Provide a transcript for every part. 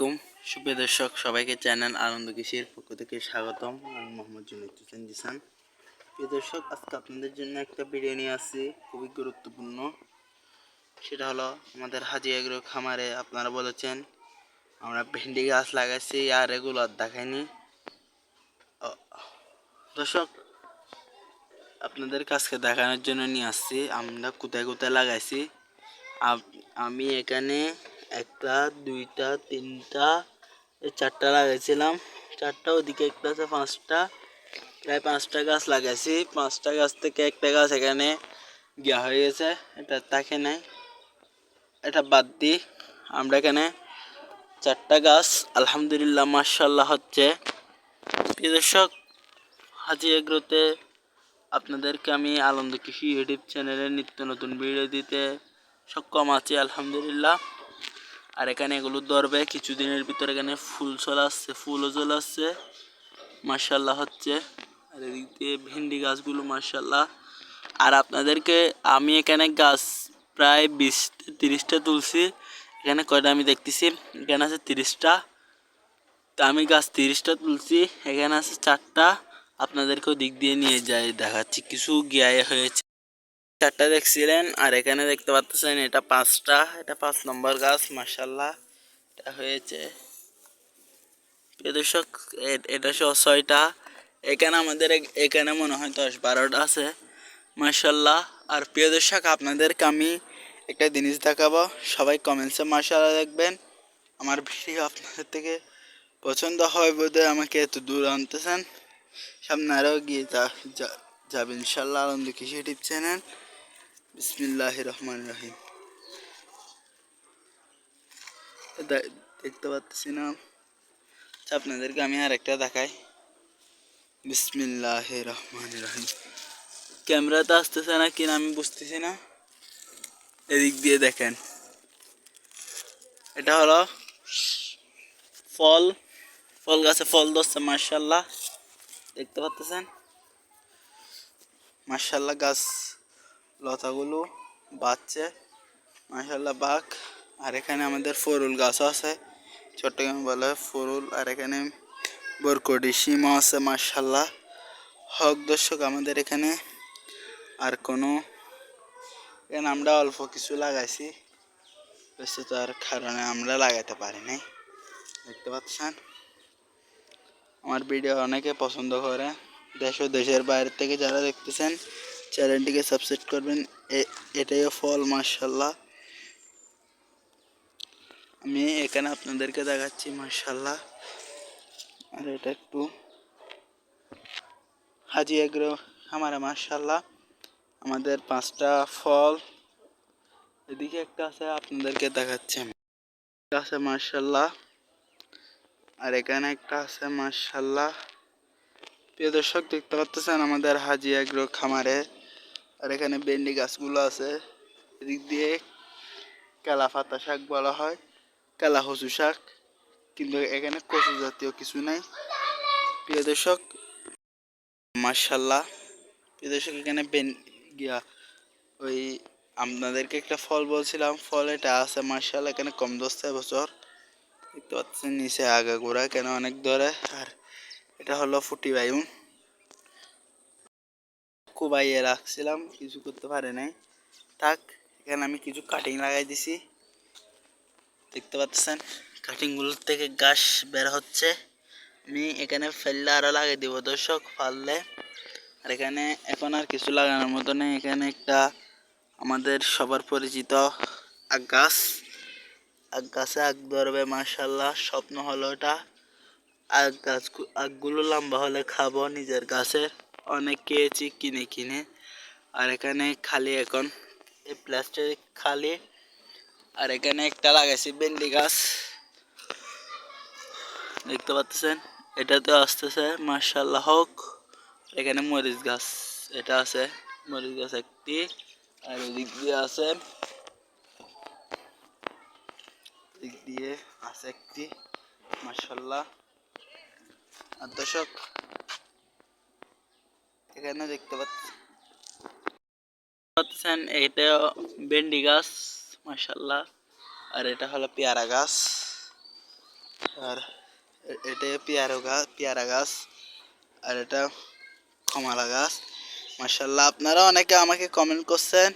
আলাইকুম। সুপ্রিয় দর্শক, সবাইকে চ্যানেল আনন্দ কৃষির পক্ষ থেকে স্বাগতম। আমি মোহাম্মদ জুনাইদ হোসেন জিসান। প্রিয় দর্শক, আজকে আপনাদের জন্য একটা ভিডিও নিয়ে আসছি, খুবই গুরুত্বপূর্ণ। সেটা হলো আমাদের হাজি এগ্রো খামারে আপনারা বলেছেন, আমরা ভেন্ডি গাছ লাগাইছি আর এগুলো দেখাইনি। দর্শক, আপনাদের কাছকে দেখানোর জন্য নিয়ে আসছি। আমরা কোথায় কোথায় লাগাইছি? আমি এখানে একটা, দুইটা, তিনটা চারটা লাগাইছিলাম। চারটা, ওদিকে একটা আছে, পাঁচটা। প্রায় পাঁচটা গাছ লাগাইছি। পাঁচটা গাছ থেকে একটা গাছ এখানে গিয়া হয়ে গেছে। এটা তাকে নাই। এটা বাদ দিই আমরা এখানে চারটা গাছ, আলহামদুলিল্লাহ মার্শাল্লাহ হচ্ছে। দর্শক, হাজি এগ্রোতে আপনাদেরকে আমি আনন্দ কৃষি ইউটিউব চ্যানেলে নিত্য নতুন ভিডিও দিতে সক্ষম আছি, আলহামদুলিল্লাহ। আর এখানে এগুলো ধরবে, কিছুদিনের ভিতরে এখানে ফুল চলে আসছে, ফুলও চলে আসছে মার্শাল্লাহ হচ্ছে। আর এদিক দিয়ে ভেন্ডি গাছগুলো মার্শাল্লাহ আর আপনাদেরকে আমি এখানে গাছ প্রায় বিশ তিরিশটা তুলছি, এখানে কয়টা আমি দেখতেছি, এখানে আছে তিরিশটা। তা আমি গাছ তিরিশটা তুলছি, এখানে আছে চারটা। আপনাদেরকেও দিক দিয়ে নিয়ে যাই, দেখাচ্ছি, কিছু গিয়ে হয়েছে। চারটা দেখছিলেন, আর এখানে দেখতে পাচ্ছেন এটা পাঁচটা, এটা পাঁচ নম্বর গাছ মার্শাল্লাহ এটা হয়েছে। দর্শক এটা সহ ছয়টা। এখানে আমাদের এখানে মনে হয় দশ বারোটা আছে। মার্শাল্লাহ আর প্রিয় দর্শক, আপনাদেরকে আমি একটা জিনিস দেখাবো। সবাই কমেন্টসে মার্শাল্লাহ দেখবেন। আমার ভিডিও আপনাদের থেকে পছন্দ হয় বোধহয় আমাকে এত দূর আনতেছেন। সামনে আরও গিয়ে যাবেন ইনশাল্লাহ আনন্দ কৃষি ইউটিউব চ্যানেল। বিসমিল্লাহ রহমান রহিম দেখতে পাচ্ছি না। আচ্ছা, আপনাদেরকে আমি আর একটা দেখাই। বিসমিল্লাহ রহমান রহিম ক্যামেরাতে আসতেছে না কিনা আমি বুঝতেছি না। এদিক দিয়ে দেখেন। এটা হলো ফল। ফল গাছে ফল ধরছে মার্শাল্লাহ দেখতে পাচ্ছেন? মার্শাল্লাহ গাছ লতাগুলো বাচ্চে মার্শাল্লাহ বাঘ। আর এখানে আমাদের ফরুল গাছও আছে, চট্টগ্রাম বলা হয় ফরুল। আর এখানে বরকটি সীমা আছে মার্শাল্লাহ হক দর্শক, আমাদের এখানে আর কোনো, এখানে আমরা অল্প কিছু লাগাইছি। আর কারণে আমরা লাগাতে পারি নাই। দেখতে পাচ্ছেন? আমার ভিডিও অনেকে পছন্দ করে। দেশ ও দেশের বাইরে থেকে যারা দেখতেছেন চ্যানেলটিকে সাবস্ক্রাইব করবেন। এ- এটাইও ফল মার্শাল্লাহ আমি এখানে আপনাদেরকে দেখাচ্ছি মার্শাল্লাহ আর এটা একটু হাজি এগ্রো আমার মার্শাল্লাহ আমাদের পাঁচটা ফল। এদিকে একটা আছে, আপনাদেরকে দেখাচ্ছি একটা আছে মার্শাল্লাহ আর এখানে একটা আছে মার্শাল্লাহ প্রিয় দর্শক, দেখতে পাচ্ছেন আমাদের হাজি এগ্রো খামারে আর এখানে বেন্ডি গাছগুলো আছে। এদিক দিয়ে কালা পাতা শাক বলা হয়, কালা কচু শাক। কিন্তু এখানে কচু জাতীয় কিছু নাই। প্রিয় দর্শক মার্শাল্লাহ প্রিয় দর্শক, এখানে বেন গিয়া ওই আপনাদেরকে একটা ফল বলছিলাম। ফল এটা আছে মার্শাল্লাহ এখানে কম দশটা বছর দেখতে পাচ্ছেন, নিচে আগা গোড়া কেন অনেক ধরে। আর এটা হলো ফুটি বায়ুন কুবাইয়ে রাখছিলাম, কিছু করতে পারে নাই। থাক, এখানে আমি কিছু কাটিং লাগাই দিছি। দেখতে পাচ্ছেন কাটিংগুলোর থেকে ঘাস বের হচ্ছে। আমি এখানে ফেললে আরও লাগিয়ে দিব দর্শক, ফাললে। আর এখানে এখন আর কিছু লাগানোর মতো নেই। এখানে একটা আমাদের সবার পরিচিত আগ গাছ। আগ গাছে আগ ধরবে মার্শাল্লাহ স্বপ্ন হলো এটা আগ গাছ আগগুলো লম্বা হলে খাব নিজের গাছের। অনেক খেয়েছি, কিনে কিনে। আর এখানে খালি এখন, এই প্লাস্টিক খালি। আর এখানে একটা লাগাইছি ভেন্ডি গাছ। দেখতে পাচ্ছেন? এটাতে আসতেছে মার্শাল্লাহ হোক। এখানে মরিচ গাছ, এটা আছে। মরিচ গাছ একটি। আর ওদিক দিয়ে আছে। দিক দিয়ে আছে একটি মার্শাল্লাহ আর দর্শক এখানে দেখতে পাচ্ছি। পাচ্ছেন এটা ভেন্ডি গাছ মার্শাল্লাহ আর এটা হলো পেয়ারা গাছ। আর এটা পেয়ারা গাছ পেয়ারা গাছ। আর এটা কমলা গাছ। মার্শাল্লাহ আপনারা অনেকে আমাকে কমেন্ট করছেন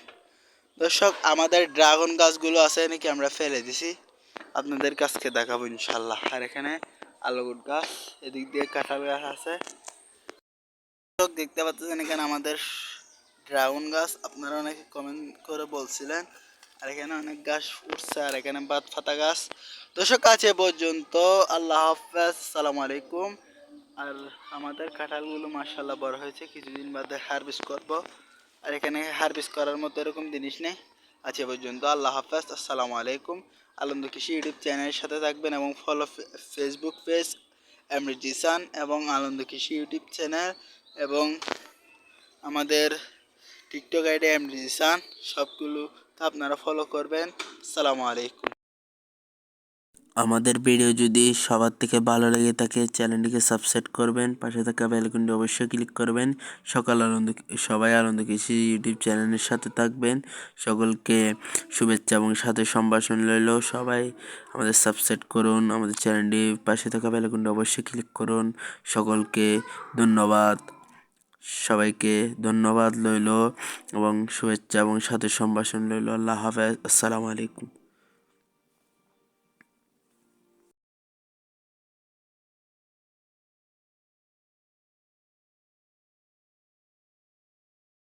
দর্শক আমাদের ড্রাগন গাছগুলো আছে নাকি আমরা ফেলে দিছি? আপনাদের কাছকে দেখাবো ইনশাল্লাহ আর এখানে আলুগুট গাছ এদিক দিয়ে কাঁঠাল গাছ আছে। দর্শক দেখতে পাচ্ছেন এখানে আমাদের ড্রাগন গাছ। আপনারা অনেকে কমেন্ট করে বলছিলেন, আর এখানে অনেক গাছ উঠছে, আর এখানে বাদ ফাতা গাছ। দর্শক আছে পর্যন্ত। আল্লাহ হাফেজ, সালাম আলাইকুম। আর আমাদের কাঁঠালগুলো মার্শাল্লাহ বড় হয়েছে, কিছুদিন বাদে হারভেস্ট করব। আর এখানে হারভেস্ট করার মতো এরকম জিনিস নেই। আছে পর্যন্ত। আল্লাহ হাফেজ, আসসালামু আলাইকুম। আনন্দ কৃষি ইউটিউব চ্যানেলের সাথে থাকবেন এবং ফলো ফেসবুক পেজ এমরি জিসান এবং আনন্দ কৃষি ইউটিউব চ্যানেল এবং আমাদের টিকটক আইডি এমরি জিসান, সবগুলো আপনারা ফলো করবেন। আসসালামু আলাইকুম। আমাদের ভিডিও যদি সবার থেকে ভালো লেগে থাকে, চ্যানেলটিকে সাবস্ক্রাইব করবেন, পাশে থাকা বেলকনটি অবশ্যই ক্লিক করবেন। সকাল আনন্দ, সবাই আনন্দ কৃষি ইউটিউব চ্যানেলের সাথে থাকবেন। সকলকে শুভেচ্ছা এবং সাথে সম্ভাষণ রইল। সবাই আমাদের সাবস্ক্রাইব করুন, আমাদের চ্যানেলটি পাশে থাকা বেলকনটি অবশ্যই ক্লিক করুন। সকলকে ধন্যবাদ। সবাইকে ধন্যবাদ লইল এবং শুভেচ্ছা এবং সাথে সম্ভাষণ লইল। আল্লাহ হাফেজ। আসসালামু আলাইকুম।